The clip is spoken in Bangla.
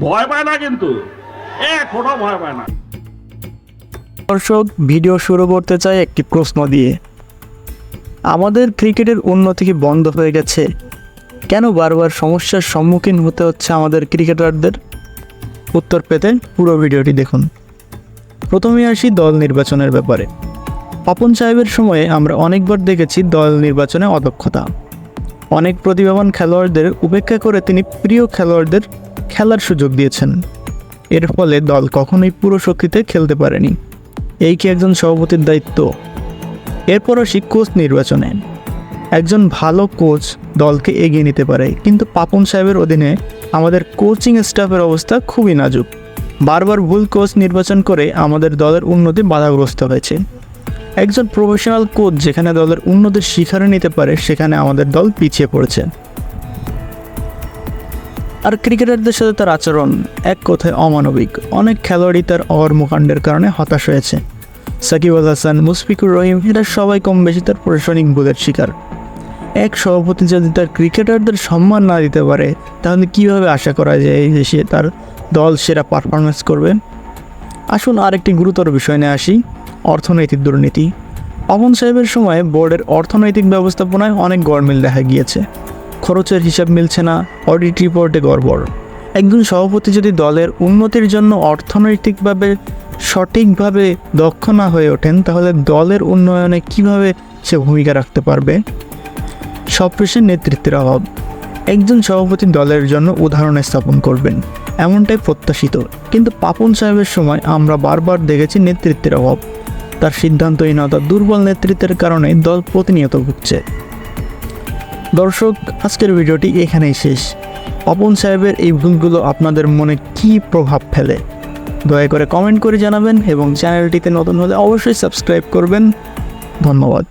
ভয় পায় না কিন্তু। এক ভয় পায় না। দর্শক, ভিডিও শুরু করতে চাই একটি প্রশ্ন দিয়ে। আমাদের ক্রিকেটের উন্নতি কি বন্ধ হয়ে গেছে? কেন বারবার সমস্যার সম্মুখীন হতে হচ্ছে আমাদের ক্রিকেটারদের? উত্তর পেতে পুরো ভিডিওটি দেখুন। প্রথমে আসি দল নির্বাচনের ব্যাপারে। পাপন সাহেবের সময়ে আমরা অনেকবার দেখেছি দল নির্বাচনে অদক্ষতা। অনেক প্রতিভাবান খেলোয়াড়দের উপেক্ষা করে তিনি প্রিয় খেলোয়াড়দের খেলার সুযোগ দিয়েছেন। এর ফলে দল কখনোই পুরো শক্তিতে খেলতে পারেনি। এই কি একজন সভাপতির দায়িত্ব? এরপর আসি কোচ নির্বাচনে। একজন ভালো কোচ দলকে এগিয়ে নিতে পারে, কিন্তু পাপন সাহেবের অধীনে আমাদের কোচিং স্টাফের অবস্থা খুবই নাজুক। বারবার ভুল কোচ নির্বাচন করে আমাদের দলের উন্নতি বাধাগ্রস্ত হয়েছে। একজন প্রফেশনাল কোচ যেখানে দলের উন্নতির শিখারে নিতে পারে, সেখানে আমাদের দল পিছিয়ে পড়েছে। আর ক্রিকেটারদের সাথে তার আচরণ এক কথায় অমানবিক। অনেক খেলোয়াড়ই তার অকর্মকাণ্ডের কারণে হতাশ হয়েছে। সাকিব আল হাসান, মুশফিকুর রহিম, এরা সবাই কম বেশি তার প্রশাসনিক ভুলের শিকার। এক সভাপতি যদি তার ক্রিকেটারদের সম্মান না দিতে পারে, তাহলে কীভাবে আশা করা যায় যে সে তার দল সেরা পারফরমেন্স করবে? আসুন আরেকটি গুরুতর বিষয় নিয়ে আসি। অর্থনৈতিক দুর্নীতি। অমন সাহেবের সময় বোর্ডের অর্থনৈতিক ব্যবস্থাপনায় অনেক গরমিল দেখা গিয়েছে। খরচের হিসাব মিলছে না অডিট রিপোর্টে গড়বড়। একজন সভাপতি যদি দলের উন্নতির জন্য অর্থনৈতিকভাবে সঠিকভাবে দক্ষ না হয়ে ওঠেন, তাহলে দলের উন্নয়নে কীভাবে সে ভূমিকা রাখতে পারবে? সবশেষে নেতৃত্বের অভাব। একজন সভাপতি দলের জন্য উদাহরণ স্থাপন করবেন, এমনটাই প্রত্যাশিত। কিন্তু পাপন সাহেবের সময় আমরা বারবার দেখেছি নেতৃত্বের অভাব। তার সিদ্ধান্তহীনতা দুর্বল নেতৃত্বের কারণে দল প্রতিনিয়ত ভুগছে। দর্শক, আজকের ভিডিওটি এখানেই শেষ। অপন সাহেবের এই ভুলগুলো আপনাদের মনে কি প্রভাব ফেলে? দয়া করে কমেন্ট করে জানাবেন এবং চ্যানেলটিতে নতুন হলে অবশ্যই সাবস্ক্রাইব করবেন। ধন্যবাদ।